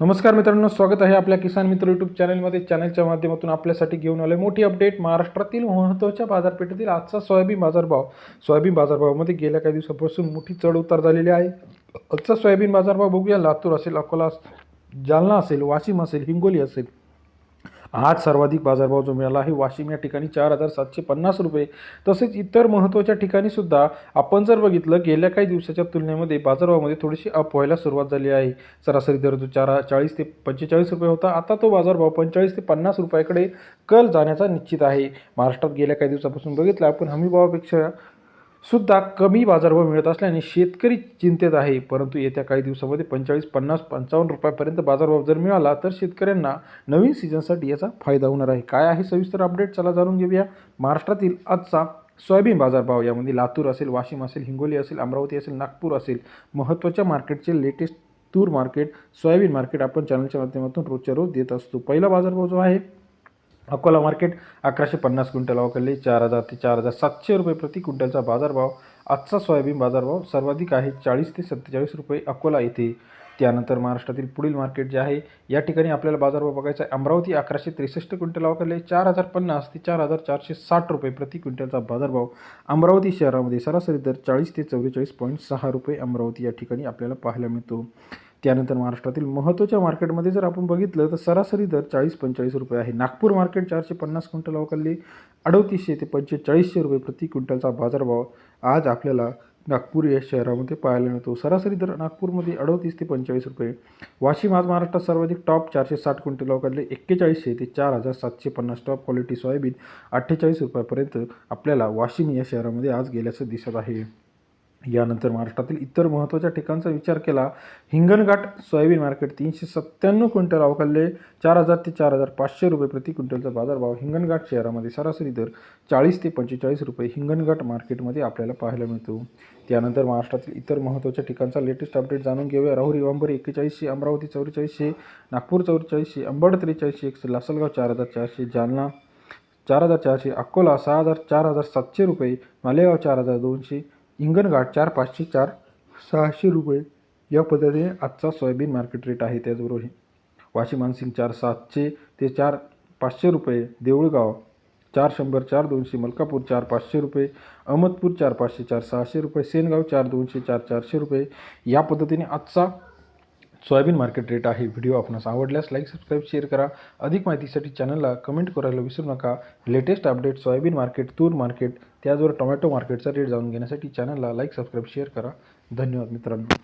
नमस्कार मित्रांनो स्वागत आहे आपल्या किसान मित्र यूट्यूब चॅनलमध्ये चॅनलच्या माध्यमातून आपल्यासाठी घेऊन आले मोठी अपडेट महाराष्ट्रातील महत्त्वाच्या बाजारपेठेतील आजचा सोयाबीन बाजारभाव. सोयाबीन बाजारभावामध्ये गेल्या काही दिवसापासून मोठी चढ उतार झालेली आहे. आजचा सोयाबीन बाजारभाव बघूया. लातूर असेल अकोला जालना असेल वाशिम असेल हिंगोली असेल. आज सर्वाधिक बाजारभाव जो मिळाला आहे वाशिम या ठिकाणी चार हजार सातशे पन्नास रुपये. तसेच इतर महत्त्वाच्या ठिकाणी सुद्धा आपण जर बघितलं गेल्या काही दिवसाच्या तुलनेमध्ये बाजारभावामध्ये थोडीशी अप व्हायला सुरुवात झाली आहे. सरासरी दर जो चार चाळीस ते पंचेचाळीस रुपये होता आता तो बाजारभाव पंचेचाळीस ते पन्नास रुपयाकडे कल जाण्याचा निश्चित आहे. महाराष्ट्रात गेल्या काही दिवसापासून बघितलं आपण हमीभावापेक्षा सुद्धा कमी बाजारभाव मिळत असल्याने शेतकरी चिंतेत आहे. परंतु येत्या काही दिवसामध्ये पंचेचाळीस पन्नास पंचावन्न रुपयापर्यंत बाजारभाव जर मिळाला तर शेतकऱ्यांना नवीन सीझनसाठी याचा फायदा होणार आहे. काय आहे सविस्तर अपडेट? चला जाणून घेऊया. महाराष्ट्रातील आजचा सोयाबीन बाजारभाव यामध्ये लातूर असेल वाशिम असेल हिंगोली असेल अमरावती असेल नागपूर असेल. महत्त्वाच्या मार्केटचे लेटेस्ट तूर मार्केट सोयाबीन मार्केट आपण चॅनलच्या माध्यमातून रोजच्या रोज देत असतो. पहिला बाजारभाव जो आहे अकोला मार्केट अकराशे पन्नास क्विंटल अवकले चार हजार ते चार हजार सातशे रुपये प्रति क्विंटलचा बाजारभाव. आजचा सोयाबीन बाजारभाव सर्वाधिक आहे चाळीस ते सत्तेचाळीस रुपये अकोला येथे. त्यानंतर महाराष्ट्रातील पुढील मार्केट जे आहे या ठिकाणी आपल्याला बाजारभाव बघायचा आहे. अमरावती अकराशे त्रेसष्ट क्विंटल अवकले चार हजार पन्नास ते चार हजार चारशे साठ रुपये प्रति क्विंटलचा बाजारभाव. अमरावती शहरामध्ये सरासरी दर चाळीस ते चव्वेचाळीस पॉईंट सहा रुपये अमरावती या ठिकाणी आपल्याला पाहायला मिळतो. त्यानंतर महाराष्ट्रातील महत्त्वाच्या मार्केटमध्ये जर आपण बघितलं तर सरासरी दर चाळीस पंचेचाळीस रुपये आहे. नागपूर मार्केट चारशे पन्नास क्विंटल अवकाली अडतीसशे ते पंचेचाळीसशे रुपये प्रति क्विंटलचा बाजारभाव आज आपल्याला नागपूर या शहरामध्ये पाहायला मिळतो. सरासरी दर नागपूरमध्ये अडतीस ते पंचेचाळीस रुपये. वाशिम आज महाराष्ट्रात सर्वाधिक टॉप चारशे साठ क्विंटल अवकालले एक्केचाळीसशे ते चार हजार सातशे पन्नास टॉप क्वालिटी सोयाबीन अठ्ठेचाळीस रुपयापर्यंत आपल्याला वाशिम या शहरामध्ये आज गेल्याचं दिसत आहे. यानंतर महाराष्ट्रातील इतर महत्त्वाच्या ठिकाणचा विचार केला हिंगणघाट सोयाबीन मार्केट तीनशे सत्त्याण्णव क्विंटल अवकालले चार हजार ते चार हजार पाचशे रुपये प्रति क्विंटलचा बाजारभाव हिंगणघाट शहरामध्ये सरासरी दर चाळीस ते पंचेचाळीस रुपये हिंगणघाट मार्केटमध्ये आपल्याला पाहायला मिळतो. त्यानंतर महाराष्ट्रातील इतर महत्त्वाच्या ठिकाणचा लेटेस्ट अपडेट जाणून घेऊया. राहुरी वांबरी एक्केचाळीसशे अमरावती चौवेचाळीसशे नागपूर चौवेचाळीसशे अंबड त्रेचाळीसशे एकशे लासलगाव चार हजार चारशे जालना चार हजार चारशे अकोला सहा हजार चार हजार सातशे रुपये मालेगाव चार हजार दोनशे इंगणघाट चार पाचशे चार सहाशे रुपये. या पद्धतीने आजचा सोयाबीन मार्केट रेट आहे त्याचबरोबर वाशिम मानसिंग चार सातशे ते चार पाचशे रुपये. देऊळगाव चार शंभर चार दोनशे. मलकापूर चार पाचशे रुपये. अहमदपूर चार पाचशे चार सहाशे रुपये. सेनगाव चार दोनशे चार चारशे रुपये. या पद्धतीने आजचा सोयाबीन मार्केट रेट आहे. व्हिडिओ आपणास आवडल्यास लाईक सबस्क्राईब शेअर करा. अधिक माहितीसाठी चॅनलला कमेंट करायला विसरू नका. लेटेस्ट अपडेट सोयाबीन मार्केट तूर मार्केट त्याचबरोबर टोमॅटो मार्केटचा रेट जाणून घेण्यासाठी चॅनलला लाईक सबस्क्राईब शेअर करा. धन्यवाद मित्रांनो.